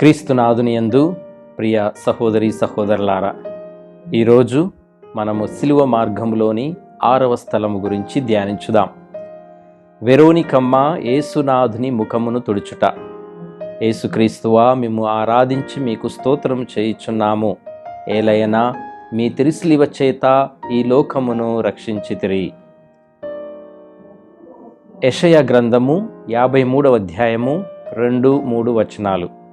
క్రీస్తునాథుని యందు ప్రియ సహోదరి సహోదరులారా ఈరోజు మనము శిలువ మార్గంలోని ఆరవ స్థలము గురించి ధ్యానించుదాం. వెరోనికమ్మ ఏసునాథుని ముఖమును తుడుచుట. ఏసుక్రీస్తువా మేము ఆరాధించి మీకు స్తోత్రం చేయుచున్నాము. ఏలయనా మీ తిరిసిలివ చేత ఈ లోకమును రక్షించితిరి. యషయ గ్రంథము యాభై మూడవ అధ్యాయము రెండు మూడు వచనాలు.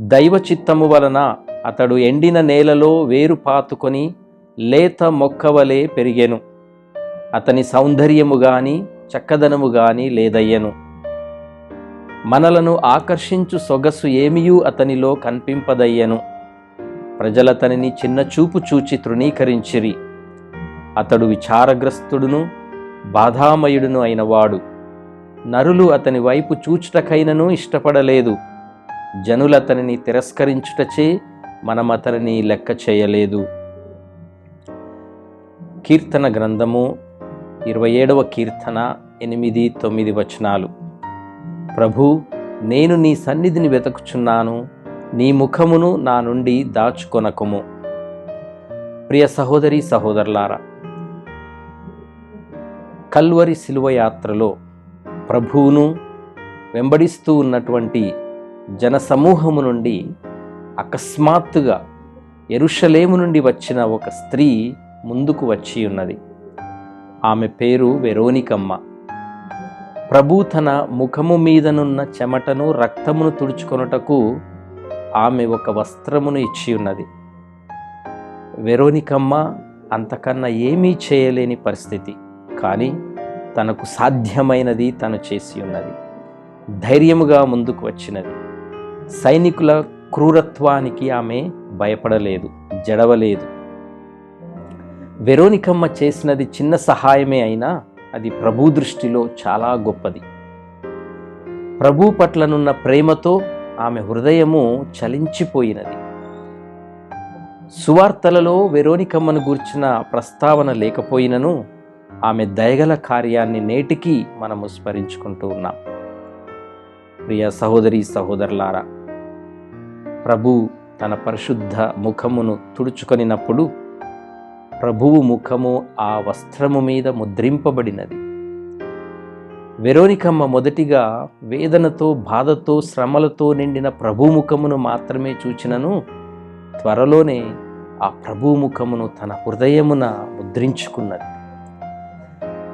దైవ చిత్తము వలన అతడు ఎండిన నేలలో వేరు పాతుకొని లేత మొక్కవలే పెరిగెను. అతని సౌందర్యము గాని చక్కదనము గాని లేదయ్యను. మనలను ఆకర్షించు సొగసు ఏమియూ అతనిలో కనిపింపదయ్యను. ప్రజలతనిని చిన్న చూపు చూచి తృణీకరించిరి. అతడు విచారగ్రస్తుడును బాధామయుడును అయినవాడు. నరులు అతని వైపు చూచుటకైనను ఇష్టపడలేదు. జనులతనిని తిరస్కరించుటచే మనం అతనిని లెక్క చేయలేదు. కీర్తన గ్రంథము ఇరవై ఏడవ కీర్తన ఎనిమిది తొమ్మిది వచనాలు. ప్రభు నేను నీ సన్నిధిని వెతుకుచున్నాను నీ ముఖమును నా నుండి దాచుకొనకుము. ప్రియ సహోదరి సహోదరులారా కల్వరి శిలువ యాత్రలో ప్రభువును వెంబడిస్తూ ఉన్నటువంటి జనసమూహము నుండి అకస్మాత్తుగా ఎరుషలేము నుండి వచ్చిన ఒక స్త్రీ ముందుకు వచ్చి ఉన్నది. ఆమె పేరు వెరోనికమ్మ. ప్రభు తన ముఖము మీదనున్న చెమటను రక్తమును తుడుచుకొనుటకు ఆమె ఒక వస్త్రమును ఇచ్చి ఉన్నది. వెరోనికమ్మ అంతకన్నా ఏమీ చేయలేని పరిస్థితి కానీ తనకు సాధ్యమైనది తను చేసి ఉన్నది. ధైర్యముగా ముందుకు వచ్చినది. సైనికుల క్రూరత్వానికి ఆమె భయపడలేదు జడవలేదు. వెరోనికమ్మ చేసినది చిన్న సహాయమే అయినా అది ప్రభు దృష్టిలో చాలా గొప్పది. ప్రభు పట్లనున్న ప్రేమతో ఆమె హృదయము చలించిపోయినది. సువార్తలలో వెరోనికమ్మను గూర్చిన ప్రస్తావన లేకపోయినను ఆమె దయగల కార్యాన్ని నేటికి మనము స్మరించుకుంటూ ఉన్నాం. ప్రియ సహోదరి సహోదరులారా ప్రభు తన పరిశుద్ధ ముఖమును తుడుచుకొనినప్పుడు ప్రభువు ముఖము ఆ వస్త్రము మీద ముద్రింపబడినది. వెరోనికమ్మ మొదటిగా వేదనతో బాధతో శ్రమలతో నిండిన ప్రభు ముఖమును మాత్రమే చూచినను త్వరలోనే ఆ ప్రభు ముఖమును తన హృదయమున ముద్రించుకున్నది.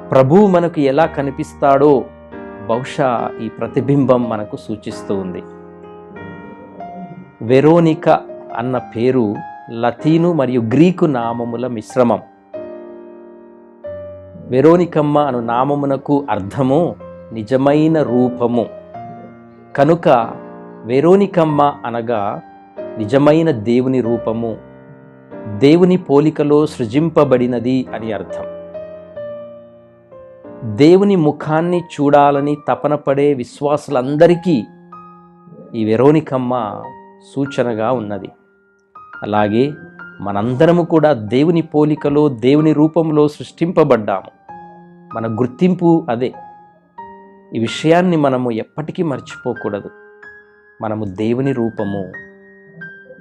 ప్రభు మనకు ఎలా కనిపిస్తాడో బహుశా ఈ ప్రతిబింబం మనకు సూచిస్తూ ఉంది. వెరోనిక అన్న పేరు లతీను మరియు గ్రీకు నామముల మిశ్రమం. వెరోనికమ్మ అను నామమునకు అర్థము నిజమైన రూపము. కనుక వెరోనికమ్మ అనగా నిజమైన దేవుని రూపము. దేవుని పోలికలో సృజింపబడినది అని అర్థం. దేవుని ముఖాన్ని చూడాలని తపనపడే విశ్వాసులందరికీ ఈ వెరోనికమ్మ సూచనగా ఉన్నది. అలాగే మనందరము కూడా దేవుని పోలికలో దేవుని రూపంలో సృష్టింపబడ్డాము. మన గుర్తింపు అదే. ఈ విషయాన్ని మనము ఎప్పటికీ మర్చిపోకూడదు. మనము దేవుని రూపము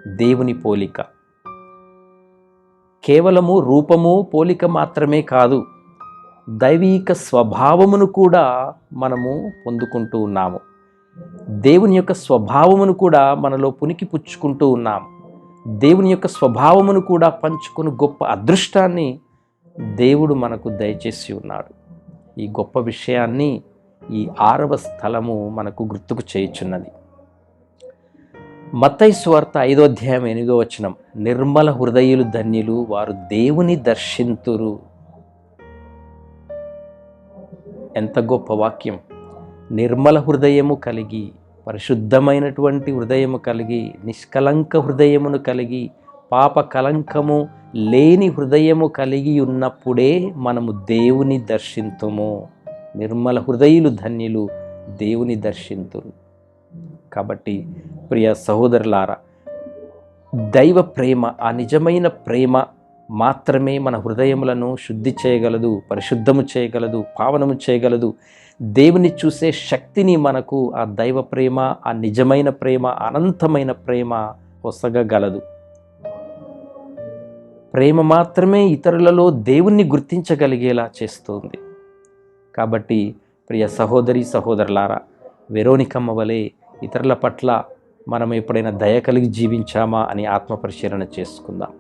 దేవుని పోలిక. కేవలము రూపము పోలిక మాత్రమే కాదు దైవీక స్వభావమును కూడా మనము పొందుకుంటూ ఉన్నాము. దేవుని యొక్క స్వభావమును కూడా మనలో పునికి పుచ్చుకుంటూ ఉన్నాం. దేవుని యొక్క స్వభావమును కూడా పంచుకుని గొప్ప అదృష్టాన్ని దేవుడు మనకు దయచేసి ఉన్నాడు. ఈ గొప్ప విషయాన్ని ఈ ఆరవ స్థలము మనకు గుర్తుకు చేయుచున్నది. మతైస్వార్త ఐదో అధ్యాయం ఎనిమిదో వచనం నిర్మల హృదయులు ధన్యులు వారు దేవుని దర్శింతురు. ఎంత గొప్ప వాక్యం! నిర్మల హృదయము కలిగి పరిశుద్ధమైనటువంటి హృదయము కలిగి నిష్కలంక హృదయమును కలిగి పాప కలంకము లేని హృదయము కలిగి ఉన్నప్పుడే మనము దేవుని దర్శింతుము. నిర్మల హృదయులు ధన్యులు దేవుని దర్శింతులు కాబట్టి ప్రియ సహోదరులారా దైవ ప్రేమ ఆ నిజమైన ప్రేమ మాత్రమే మన హృదయములను శుద్ధి చేయగలదు పరిశుద్ధము చేయగలదు పావనము చేయగలదు. దేవుని చూసే శక్తిని మనకు ఆ దైవ ప్రేమ ఆ నిజమైన ప్రేమ అనంతమైన ప్రేమ పొసగగలదు. ప్రేమ మాత్రమే ఇతరులలో దేవుణ్ణి గుర్తించగలిగేలా చేస్తుంది. కాబట్టి ప్రియ సహోదరి సహోదరులారా వెరోనికమ్మ వలె ఇతరుల పట్ల మనం ఎప్పుడైనా దయ కలిగి జీవించామా అని ఆత్మపరిశీలన చేసుకుందాం.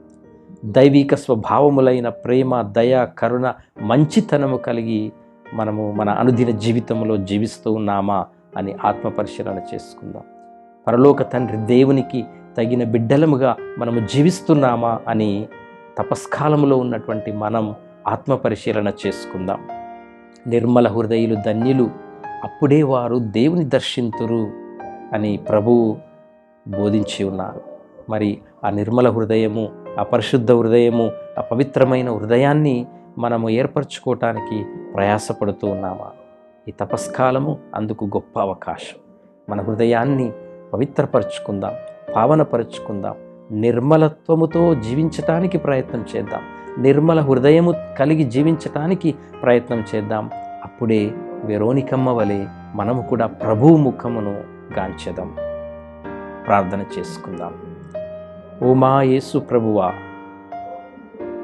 దైవిక స్వభావములైన ప్రేమ దయ కరుణ మంచితనము కలిగి మనము మన అనుదిన జీవితంలో జీవిస్తూ ఉన్నామా అని ఆత్మపరిశీలన చేసుకుందాం. పరలోక తండ్రి దేవునికి తగిన బిడ్డలముగా మనము జీవిస్తున్నామా అని తపస్కాలములో ఉన్నటువంటి మనం ఆత్మపరిశీలన చేసుకుందాం. నిర్మల హృదయులు ధన్యులు అప్పుడే వారు దేవుని దర్శింతురు అని ప్రభువు బోధించి ఉన్నారు. మరి ఆ నిర్మల హృదయము ఆ పరిశుద్ధ హృదయము ఆ పవిత్రమైన హృదయాన్ని మనము ఏర్పరచుకోవటానికి ప్రయాసపడుతూ ఉన్నామా? ఈ తపస్కాలము అందుకు గొప్ప అవకాశం. మన హృదయాన్ని పవిత్రపరచుకుందాం పావనపరుచుకుందాం నిర్మలత్వముతో జీవించటానికి ప్రయత్నం చేద్దాం నిర్మల హృదయము కలిగి జీవించటానికి ప్రయత్నం చేద్దాం. అప్పుడే వెరోనికమ్మ వలె మనము కూడా ప్రభువు ముఖమును గాంచెదాం ప్రార్థన చేసుకుందాం. ఓ మా యేసు ప్రభువా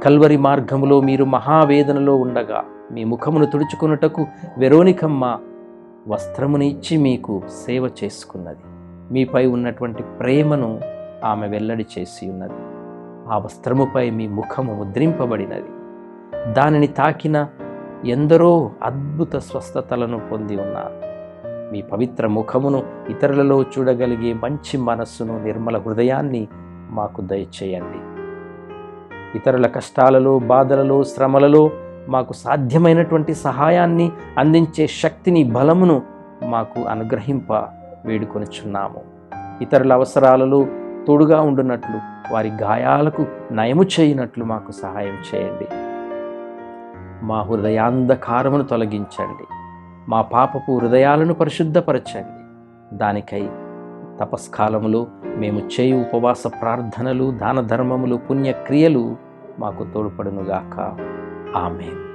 కల్వరి మార్గములో మీరు మహావేదనలో ఉండగా మీ ముఖమును తుడుచుకొనుటకు వెరోనికమ్మ వస్త్రముని ఇచ్చి మీకు సేవ చేసుకున్నది. మీపై ఉన్నటువంటి ప్రేమను ఆమె వెల్లడి చేసి ఉన్నది. ఆ వస్త్రముపై మీ ముఖము ముద్రింపబడినది. దానిని తాకిన ఎందరో అద్భుత స్వస్థతలను పొంది ఉన్నారు. మీ పవిత్ర ముఖమును ఇతరులలో చూడగలిగే మంచి మనస్సును నిర్మల హృదయాన్ని మాకు దయచేయండి. ఇతరుల కష్టాలలో బాధలలో శ్రమలలో మాకు సాధ్యమైనటువంటి సహాయాన్ని అందించే శక్తిని బలమును మాకు అనుగ్రహింప వేడుకొనిచున్నాము. ఇతరుల అవసరాలలో తోడుగా ఉండునట్లు వారి గాయాలకు నయము చేయనట్లు మాకు సహాయం చేయండి. మా హృదయాంధకారమును తొలగించండి. మా పాపపు హృదయాలను పరిశుద్ధపరచండి. దానికై తపస్కాలములో మేము చేయు ఉపవాస ప్రార్థనలు దాన ధర్మములు పుణ్యక్రియలు మాకు తోడ్పడునుగాక. ఆమె